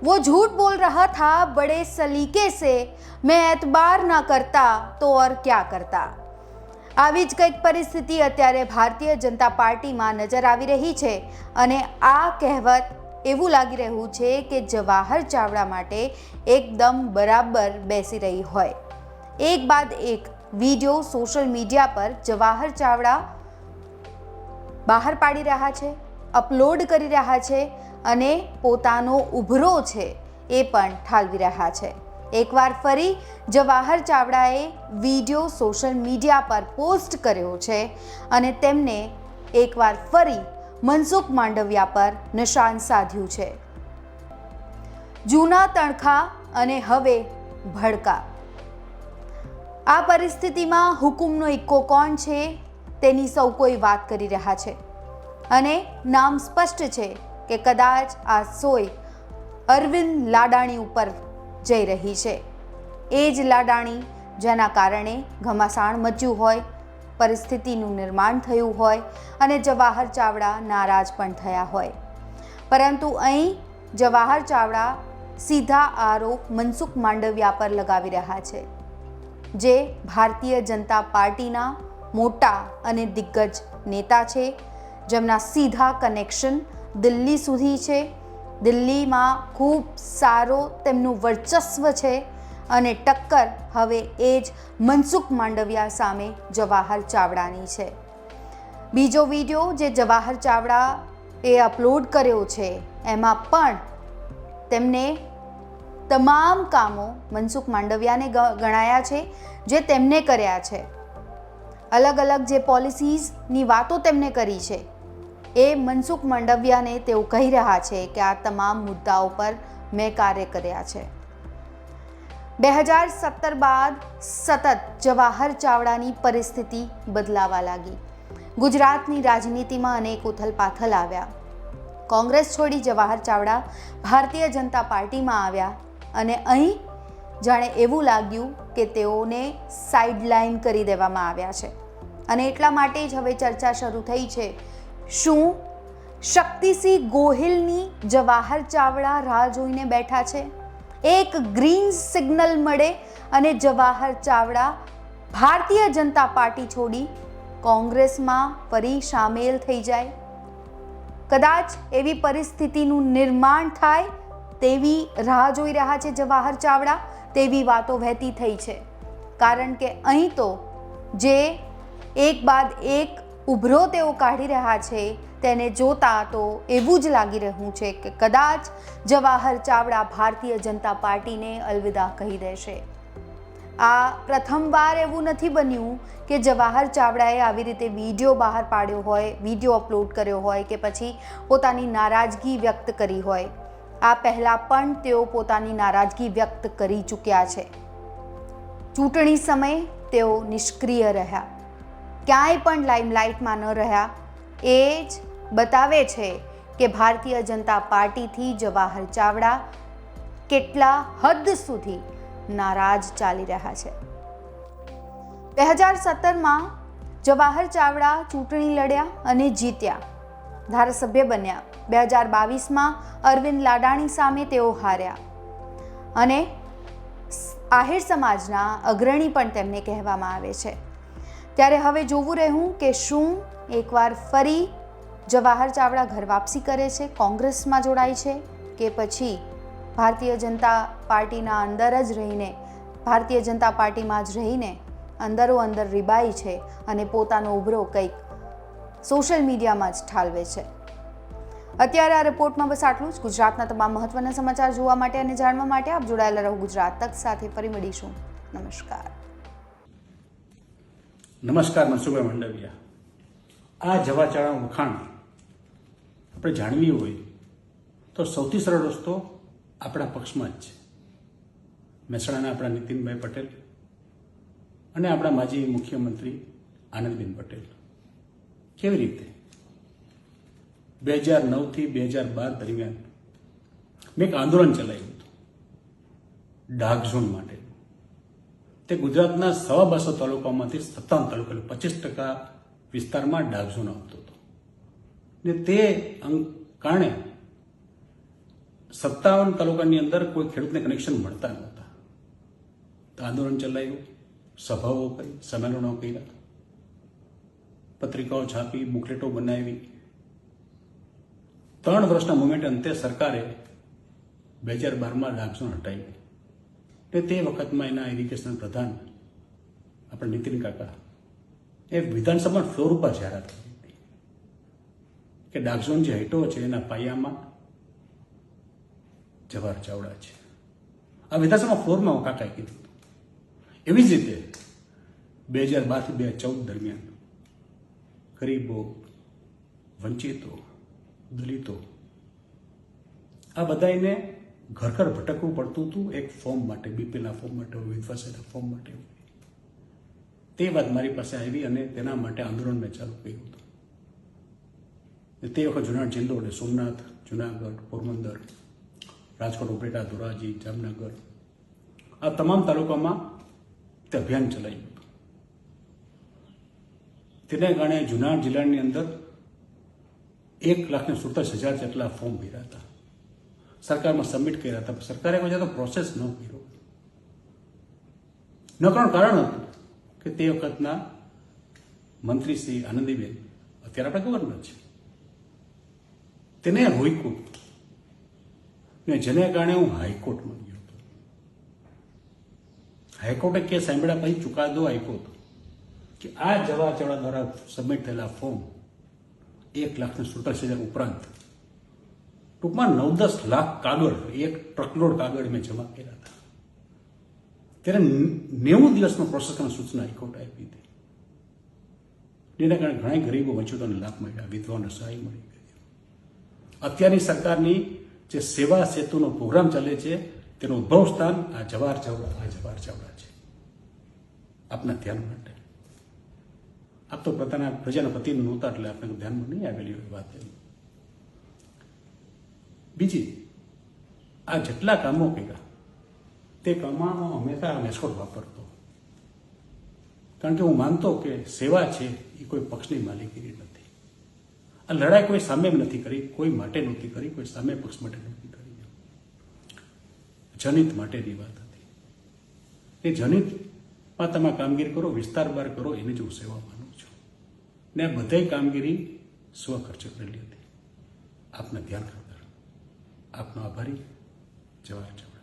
वो झूठ बोल रहा था बड़े सलीके से मैं एतबार ना करता तो और क्या करता આવી જ કંઈક પરિસ્થિતિ અત્યારે ભારતીય જનતા પાર્ટીમાં નજર આવી રહી છે અને આ કહેવત એવું લાગી રહ્યું છે કે જવાહર ચાવડા માટે એકદમ બરાબર બેસી રહી હોય એક બાદ એક વિડીયો સોશિયલ મીડિયા પર જવાહર ચાવડા બહાર પાડી રહ્યા છે અપલોડ કરી રહ્યા છે અને પોતાનો ઉભરો છે એ પણ ઠાલવી રહ્યા છે. એકવાર ફરી જવાહર ચાવડાએ વીડિયો સોશિયલ મીડિયા પર પોસ્ટ કર્યો છે અને તેમને એકવાર ફરી મનસુખ માંડવિયા પર નિશાન સાધ્યું છે. જૂના તણખા અને હવે ભડકા. આ પરિસ્થિતિમાં હુકુમનો ઇક્કો કોણ છે તેની સૌ કોઈ વાત કરી રહ્યા છે. અને નામ સ્પષ્ટ છે કે કદાચ આ સોય અરવિંદ લાડાણી ઉપર જઈ રહી છે. એ જ લાડાણી જેના કારણે ઘમાસાણ મચ્યું હોય, પરિસ્થિતિનું નિર્માણ થયું હોય અને જવાહર ચાવડા નારાજ પણ થયા હોય. પરંતુ અહીં જવાહર ચાવડા સીધા આરોપ મનસુખ માંડવિયા પર લગાવી રહ્યા છે, જે ભારતીય જનતા પાર્ટીના મોટા અને દિગ્ગજ નેતા છે, જેમના સીધા કનેક્શન દિલ્હી સુધી છે. દિલ્હીમાં ખૂબ સારો તેમનું વર્ચસ્વ છે અને ટક્કર હવે એ જ મનસુખ માંડવિયા સામે જવાહર ચાવડાની છે. બીજો વીડિયો જે જવાહર ચાવડા એ અપલોડ કર્યો છે, એમાં પણ તેમને તમામ કામો મનસુખ માંડવિયાને ગણાયા છે, જે તેમને કર્યા છે. અલગ અલગ જે પોલિસીઝની વાતો તેમને કરી છે. એ મનસુખ માંડવિયાને તેઓ કહી રહ્યા છે કે આ તમામ મુદ્દાઓ પર મેં કાર્ય કર્યા છે. બે હજાર સત્તર બાદ સતત જવાહર ચાવડાની પરિસ્થિતિ બદલાવા લાગી. ગુજરાતની રાજનીતિમાં અનેક ઉથલપાથલ આવ્યા. કોંગ્રેસ છોડી જવાહર ચાવડા ભારતીય જનતા પાર્ટીમાં આવ્યા અને અહીં જાણે એવું લાગ્યું કે તેઓને સાઇડલાઇન કરી દેવામાં આવ્યા છે. અને એટલા માટે જ હવે ચર્ચા શરૂ થઈ છે શું? શક્તિસિંહ ગોહિલની જવાહર ચાવડા રાહ જોઈને બેઠા છે. એક ગ્રીન સિગ્નલ મળે અને જવાહર ચાવડા ભારતીય જનતા પાર્ટી છોડી કોંગ્રેસમાં ફરી સામેલ થઈ જાય. કદાચ એવી પરિસ્થિતિનું નિર્માણ થાય તેવી રાહ જોઈ રહ્યા છે જવાહર ચાવડા, તેવી વાતો વહેતી થઈ છે. કારણ કે અહીં તો જે એક બાદ એક ઉભરો તેઓ કાઢી રહ્યા છે, તેને જોતા તો એવું જ લાગી રહ્યું છે કે કદાચ જવાહર ચાવડા ભારતીય જનતા પાર્ટીને અલવિદા કહી દેશે. આ પ્રથમવાર એવું નથી બન્યું કે જવાહર ચાવડાએ આવી રીતે વીડિયો બહાર પાડ્યો હોય, વીડિયો અપલોડ કર્યો હોય કે પછી પોતાની નારાજગી વ્યક્ત કરી હોય. આ પહેલાં પણ તેઓ પોતાની નારાજગી વ્યક્ત કરી ચૂક્યા છે. ચૂંટણી સમયે તેઓ નિષ્ક્રિય રહ્યા. ક્યાંય પણ લાઇમલાઇટમાં ન રહ્યા, એ જ બતાવે છે કે ભારતીય જનતા પાર્ટીથી જવાહર ચાવડા કેટલા હદ સુધી નારાજ ચાલી રહ્યા છે. બે હજાર સત્તરમાં જવાહર ચાવડા ચૂંટણી લડ્યા અને જીત્યા. ધારાસભ્ય બન્યા. બે હજાર બાવીસમાં અરવિંદ લાડાણી સામે તેઓ હાર્યા. અને આહિર સમાજના અગ્રણી પણ તેમને કહેવામાં આવે છે. ત્યારે હવે જોવું રહ્યું કે શું એકવાર ફરી જવાહર ચાવડા ઘર વાપસી કરે છે, કોંગ્રેસમાં જોડાય છે કે પછી ભારતીય જનતા પાર્ટીના અંદર જ રહીને, ભારતીય જનતા પાર્ટીમાં જ રહીને અંદરો અંદર રીબાય છે અને પોતાનો ઉભરો કંઈક સોશિયલ મીડિયામાં જ ઠાલવે છે. અત્યારે આ રિપોર્ટમાં બસ આટલું જ. ગુજરાતના તમામ મહત્વના સમાચાર જોવા માટે અને જાણવા માટે આપ જોડાયેલા રહો ગુજરાત તક સાથે. ફરી મળીશું. નમસ્કાર. નમસ્કાર મનસુખભાઈ મંડવિયા. આ જવાચાળા વખાણ આપણે જાણવી હોય તો સૌથી સરળ રસ્તો આપણા પક્ષમાં જ છે. મહેસાણાના આપણા નીતિનભાઈ પટેલ અને આપણા માજી મુખ્યમંત્રી આનંદબેન પટેલ. કેવી રીતે? બે હજાર નવથી બે હજાર બાર દરમિયાન મેં એક આંદોલન ચલાવ્યું હતું. ડાર્ક ઝોન માટે. તે ગુજરાતના સવા બસો તાલુકામાંથી સત્તાવન તાલુકા પચીસ ટકા વિસ્તારમાં ડાર્ક ઝોન આવતો હતો. ને તે કારણે સત્તાવન તાલુકાની અંદર કોઈ ખેડૂતને કનેક્શન મળતા નહોતા. આંદોલન ચલાવ્યું સભાઓ કરી, સંમેલનો કર્યા, પત્રિકાઓ છાપી, બુકલેટો બનાવી. ત્રણ વર્ષના મુમેન્ટ અંતે સરકારે બે હજાર બારમાં ડાગઝોન હટાવી. ને તે વખતમાં એના ઇરિગેશન પ્રધાન આપણે નીતિન કાકા એ વિધાનસભા ફ્લોર ઉપર જાહેરાત કરી કે ડાકઝોન જે હેટો છે એના પાયામાં જવાહર ચાવડા છે આ વિધાનસભા ફ્લોરમાં કાકાએ કીધું. એવી જ રીતે બે હજાર બારથી બે હજાર ચૌદ દરમિયાન ગરીબો વંચિતો દલિતો આ બધાને ઘર ઘર ભટકવું પડતું હતું, એક ફોર્મ માટે બીપીએલના ફોર્મ માટે વિધવા ફોર્મ માટે. તે વાત મારી પાસે આવી અને તેના માટે આંદોલન મેં ચાલુ કર્યું હતું. તે વખત જુનાગઢ જિલ્લો એટલે સોમનાથ, જુનાગઢ, પોરબંદર, રાજકોટ ઉપરેટા ધોરાજી, જામનગર, આ તમામ તાલુકામાં તે અભિયાન ચલાવ્યું હતું. તેને કારણે જુનાગઢ જિલ્લાની અંદર એક લાખને સુડતાલીસ હજાર જેટલા ફોર્મ ભર્યા હતા. સરકારમાં સબમિટ કર્યા હતા સરકારે કોઈ તો પ્રોસેસ ન કર્યો. ન કરવાનું કારણ હતું કે તે વખતના મંત્રી શ્રી આનંદીબેન અત્યારે આપણે ગવર્નર છે. તેને હોઈકોર્ટ, ને જેને કારણે હું હાઈકોર્ટમાં ગયો હતો. હાઈકોર્ટે કે સાંભળ્યા પછી ચુકાદો આપ્યો હતો કે આ જવા ચડા દ્વારા સબમિટ થયેલા ફોર્મ એક લાખ ને સુડતાલીસ હજાર ઉપરાંત ટૂંકમાં નવ દસ લાખ કાગળ, એક ટ્રકલોડ કાગળ મેં જમા કર્યા હતા. ત્યારે નેવું દિવસમાં પ્રોસેસ સૂચના હાઈકોર્ટ આપી હતી. જેના કારણે ઘણા ગરીબો વંચિતોને લાભ મળ્યા, વિધવાઓને સહાય મળી ગઈ. અત્યારની સરકારની જે સેવા સેતુનો પ્રોગ્રામ ચાલે છે, તેનું ઉદ્ભવ સ્થાન આ જવાહર ચાવડા, આ જવાહર ચાવડા છે. આપના ધ્યાન માટે. આપ તો પોતાના પ્રજાના પ્રતિનિધિ નહોતા એટલે આપણે ધ્યાનમાં નહીં આવેલી વાત એમ. બીજી, આ જેટલા કામો કર્યા, તે કમાણો હંમેશા મેસ્કોટ વાપરતો. કારણ કે હું માનતો કે સેવા છે, એ કોઈ પક્ષની માલિકીની નથી. આ લડાઈ કોઈ સામે નથી કરી, કોઈ માટે નહોતી કરી, કોઈ સામે પક્ષ માટે નહોતી કરી. જનિત માટેની વાત હતી. એ જનિતમાં તમે કામગીરી કરો, વિસ્તાર બાર કરો, એને જ હું સેવા માનું છું. ને આ બધાય કામગીરી સ્વખર્ચ કરેલી હતી. આપને ધ્યાન કરતા આપનો આભારી. જવાહર